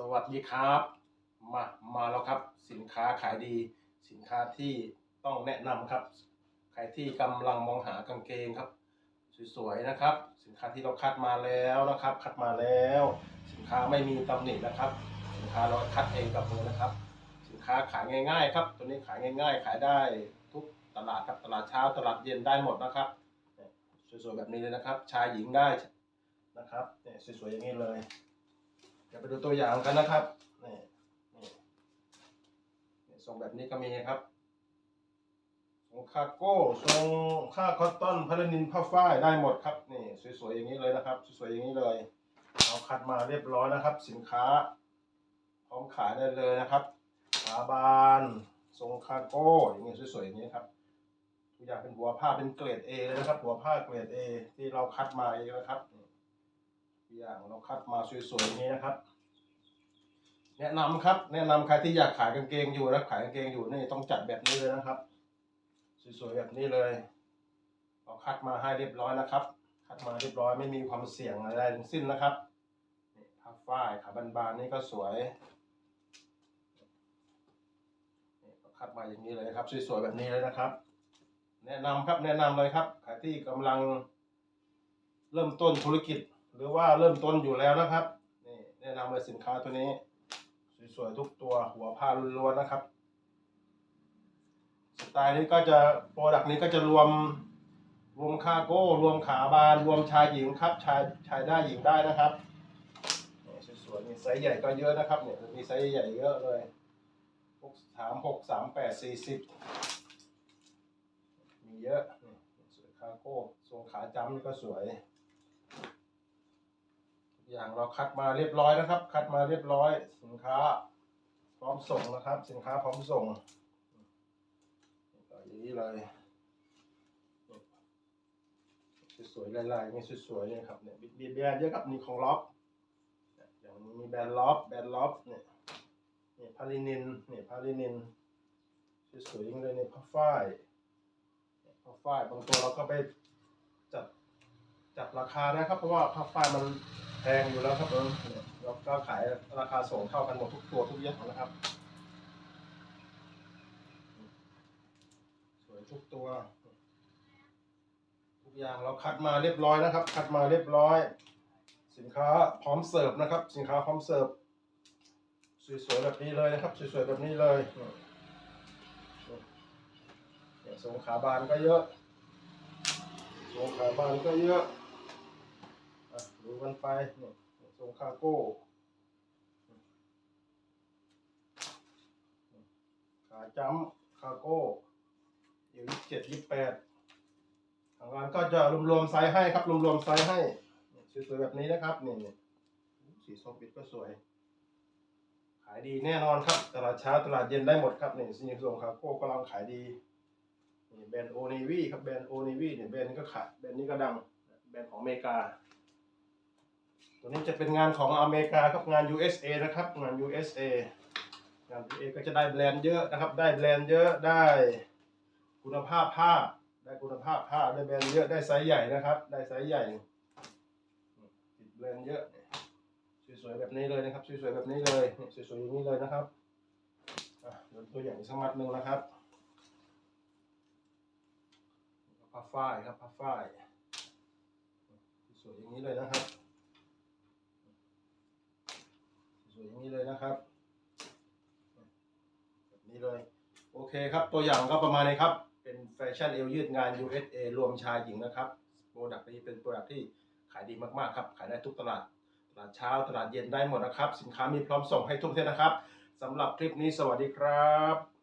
สวัสดีครับ มามาแล้วครับสินค้าขายดี สินค้าที่ต้องแนะนำครับ ใครที่กำลังมองหากางเกงครับ สวยๆนะครับ สินค้าที่เราคัดมาแล้วนะครับ คัดมาแล้ว สินค้าไม่มีตำหนินะครับ สินค้าเราคัดเองกับมือนะครับ สินค้าขายง่าย ๆ ครับ ตัวนี้ขายง่าย ๆ ขายได้ทุกตลาดครับตลาดเช้าตลาดเย็นได้หมดนะครับสวยๆแบบนี้เลยนะครับ ชายหญิงได้นะครับเนี่ยสวยๆอย่างนี้เลย เดี๋ยวไปดูตัวอย่างกันนะครับนี่นี่นี่ทรงแบบนี้ก็มีครับทรงคาโก้ทรงค่าคอตตอนพารานินผ้าฝ้ายได้หมดครับนี่สวยๆอย่างนี้เลยนะครับ สวยๆอย่างนี้เลยเอาคัดมาเรียบร้อยนะครับ สินค้า พร้อมขายได้เลยนะครับขาบานทรงคาโก้อย่างนี้สวยๆอย่างนี้ครับทุกอย่างเป็นหัวผ้าเป็นเกรด A เลยนะครับ หัวผ้าเกรด A ที่เราคัดมาเองนะครับนี เราคัดมาสวยๆนี้นะครับ แนะนำครับ แนะนำใครที่อยากขายกางเกงอยู่นะขายกางเกงอยู่นี่ต้องจัดแบบนี้เลยนะครับ สวยๆแบบนี้เลย เราคัดมาให้เรียบร้อยนะครับ คัดมาเรียบร้อยไม่มีความเสี่ยงอะไรทั้งสิ้นนะครับนี่ผ้าฝ้ายขาบานๆนี่ก็สวยนี่เราคัดมาอย่างนี้เลยครับสวยๆแบบนี้เลยนะครับ แนะนำครับแนะนำเลยครับใครที่กำลังเริ่มต้นธุรกิจ หรือว่าเริ่มต้นอยู่แล้วนะครับนี่แนะนำเลยสินค้าตัวนี้ สวยๆทุกตัวหัวผ้าล้วนๆนะครับสไตล์นี้ก็จะโปรดักต์นี้ก็จะรวมรวมคาร์โก้ รวมขาบาน รวมชายหญิงครับชายชายได้หญิงได้นะครับนี่สวยๆมีไซส์ใหญ่ก็เยอะนะครับเนี่ยมีไซส์ใหญ่เยอะเลยหกสามหกสามแปดสี่สิบมีเยอะสวยคาร์โก้ทรงขาจ้ำนี่ก็สวย อย่างเราคัดมาเรียบร้อยนะครับ คัดมาเรียบร้อยสินค้า พร้อมส่งนะครับ สินค้าพร้อมส่งอย่างนี้เลยสวยๆลายๆนี่สวยๆเนี่ยครับเนี่ยมีแบรนด์เยอะครับนี่ของล็อบอย่างนี้มีแบรนด์ล็อบแบรนด์ล็อบเนี่ยเนี่ยพาลินินเนี่ยพาลินินสวยๆอย่งเลยเนี่ยผ้าฝ้ายเนี่ยผ้าฝ้ายบางตัวเราก็ไป จับราคานะครับเพราะว่าผ้าฝ้ายมันแพงอยู่แล้วครับเออเนี่ยเราก็ขายราคาส่งเท่ากันหมดทุกตัวทุกอย่างนะครับ สวยทุกตัว ทุกอย่างเราคัดมาเรียบร้อยนะครับ คัดมาเรียบร้อย สินค้าพร้อมเสิร์ฟนะครับ สินค้าพร้อมเสิร์ฟสวยๆแบบนี้เลยนะครับสวยๆแบบนี้เลยเนี่งขาบานก็เยอะทรงขาบานก็เยอะ ดูกันไปเนี่ยทรงคาโก้ขาจ้ำคาโก้เดี๋ยวยี่สิบเจ็ดยี่สิบแปดทางร้านก็จะรวมๆไซส์ให้ครับรวมๆไซส์ให้สวยๆแบบนี้นะครับนี่นี่สีส้มปิดก็สวย ขายดีแน่นอนครับตลาดเช้าตลาดเย็นได้หมดครับนี่ซินิโซคาโก้กำลังขายดีนี่แบรนด์โอเนวีครับแบรนด์โอเนวีเนี่ยแบรนด์นี้ก็ขายแบรนด์นี้ก็ดังแบรนด์ของอเมริกา ตัวนี้จะเป็นงานของอเมริกาครับงาน USA นะครับงาน USA งาน USA ก็จะได้แบรนด์เยอะนะครับ ได้แบรนด์เยอะได้คุณภาพผ้าได้คุณภาพผ้าได้แบรนด์เยอะได้ไซส์ใหญ่นะครับ ได้ไซส์ใหญ่ติดแบรนด์เยอะสวยๆแบบนี้เลยนะครับสวยๆแบบนี้เลยสวยๆอย่างนี้เลยนะครับเดี๋ยวตัวอย่างอีกสักมัดหนึ่งนะครับผ้าฝ้ายครับผ้าฝ้ายสวยอย่างนี้เลยนะครับสวยๆอย่างนี้เลยนะครับ แบบนี้เลย โอเคครับ ตัวอย่างก็ประมาณนี้ครับ เป็นแฟชั่นเอวยืดงาน USA รวมชายหญิงนะครับโปรดักต์นี้เป็นโปรดักต์ที่ขายดีมากๆครับขายได้ทุกตลาดตลาดเช้าตลาดเย็นได้หมดนะครับ สินค้ามีพร้อมส่งให้ทุกเทศนะครับสำหรับคลิปนี้สวัสดีครับ